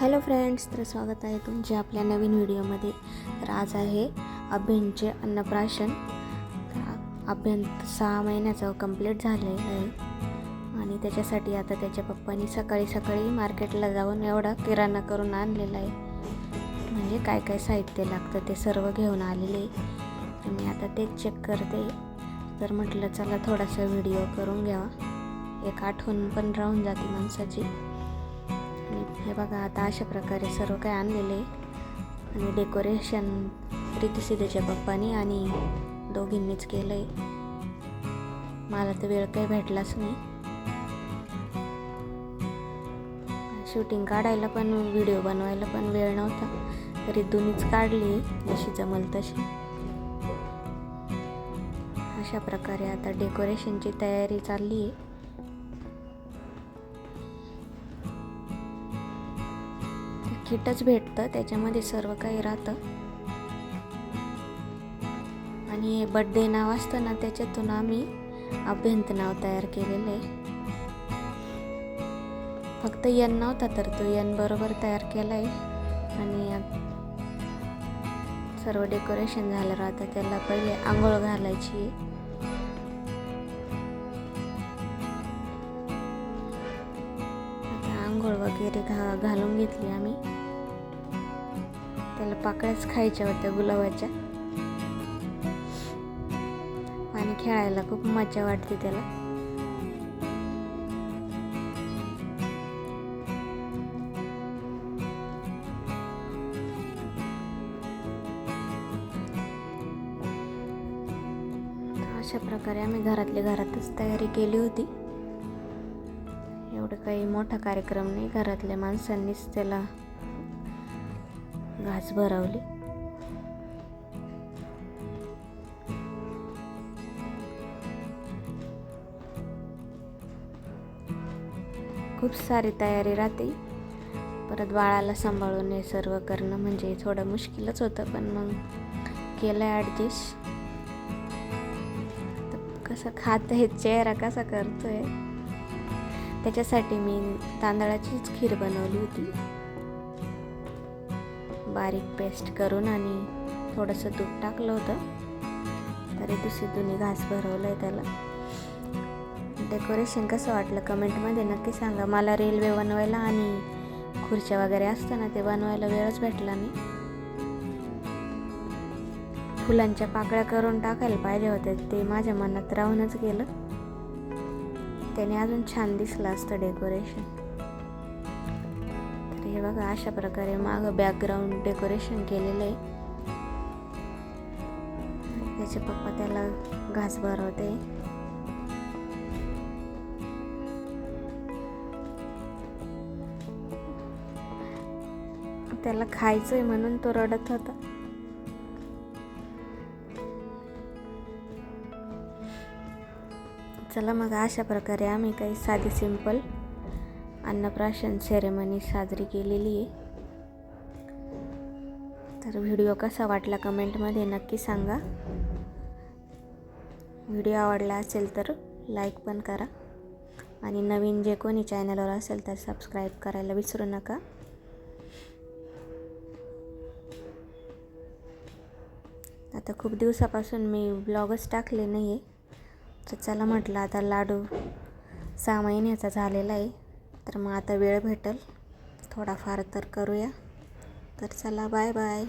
Hello friends तर स्वागत आहे तुमचे आपल्या नवीन व्हिडिओमध्ये. तर आज आहे अभ्यंचे अन्नप्राशन. तर अभ्यंत सहा महिन्याचं कंप्लीट झालेलं आहे आणि त्याच्यासाठी आता त्याच्या पप्पानी सकाळी सकाळी मार्केटला जाऊन एवढा किराणा करून आणलेला आहे. म्हणजे काय काय साहित्य लागतं ते सर्व घेऊन आलेले आहे. तर मी आता तेच चेक करते. तर म्हटलं चला थोडासा व्हिडिओ करून घ्यावा. एक आठवण पण राहून जाते माणसाची. हे बघा आता अशा प्रकारे सर्व काय आणलेले आणि डेकोरेशन प्रीतीसिद्धेच्या पप्पानी आणि दोघींनीच केलं आहे मला तर वेळ काही भेटलाच नाही. शूटिंग काढायला पण व्हिडिओ बनवायला पण वेळ नव्हता. तरी दोन्हीच काढली जशी जमल तशी. अशा प्रकारे आता डेकोरेशनची तयारी चालली आहे. किटच भेटतं त्याच्यामध्ये सर्व काही राहतं. आणि हे बड्डे नाव असतं ना त्याच्यातून आम्ही अभ्यंत नाव तयार केलेलं आहे. फक्त यन नव्हता तर तो यन बरोबर तयार केला आहे आणि सर्व डेकोरेशन झालं राहतं त्याला पहिले आंघोळ घालायची. वगैरे घा घालून घेतली आम्ही. त्याला पाकळ्याच खायच्या होत्या गुलाबाच्या. आणि खेळायला खूप मजा वाटते त्याला. अशा प्रकारे आम्ही घरातल्या घरातच तयारी केली होती. एवढं काही मोठा कार्यक्रम नाही. घरातल्या माणसांनीच त्याला घास भरवली. खूप सारी तयारी राहते. परत बाळाला सांभाळून हे सर्व करणं म्हणजे थोडं मुश्किलच होतं पण मग केलं ॲडजस्ट कसं खात आहे चेहरा कसा करतोय? त्याच्यासाठी मी तांदळाचीच खीर बनवली होती. बारीक पेस्ट करून आणि थोडंसं दूध टाकलं होतं. तरी दुसरी दुनी घास भरवलं आहे त्याला. डेकोरेशन कसं वाटलं कमेंटमध्ये नक्की सांगा. मला रेल्वे बनवायला आणि खुर्च्या वगैरे असतं ना ते बनवायला वेळच भेटला नाही. फुलांच्या पाकळ्या करून टाकायला पाहिजे होत्या ते माझ्या मनात राहूनच गेलं. त्याने अजून छान दिसलं असतं डेकोरेशन तर हे बघा अशा प्रकारे मागं बॅकग्राऊंड डेकोरेशन केलेलं आहे. त्याचे पप्पा त्याला घास भरवते त्याला खायचंय म्हणून तो रडत होता. चला मग अशा प्रकारे आम्ही काही साधी सिंपल अन्नप्राशन सेरेमनी साजरी केलेली आहे. तर व्हिडिओ कसा वाटला कमेंटमध्ये नक्की सांगा. व्हिडिओ आवडला असेल तर लाईक पण करा. आणि नवीन जे कोणी चॅनलवर असेल तर सबस्क्राईब करायला विसरू नका. आता खूप दिवसापासून मी ब्लॉगच टाकले नाही आहे तर चला म्हटलं आता लाडू सहा महिन्याचा झालेला आहे. तर मग आता वेळ भेटेल. थोडाफार तर करूया. तर चला बाय बाय.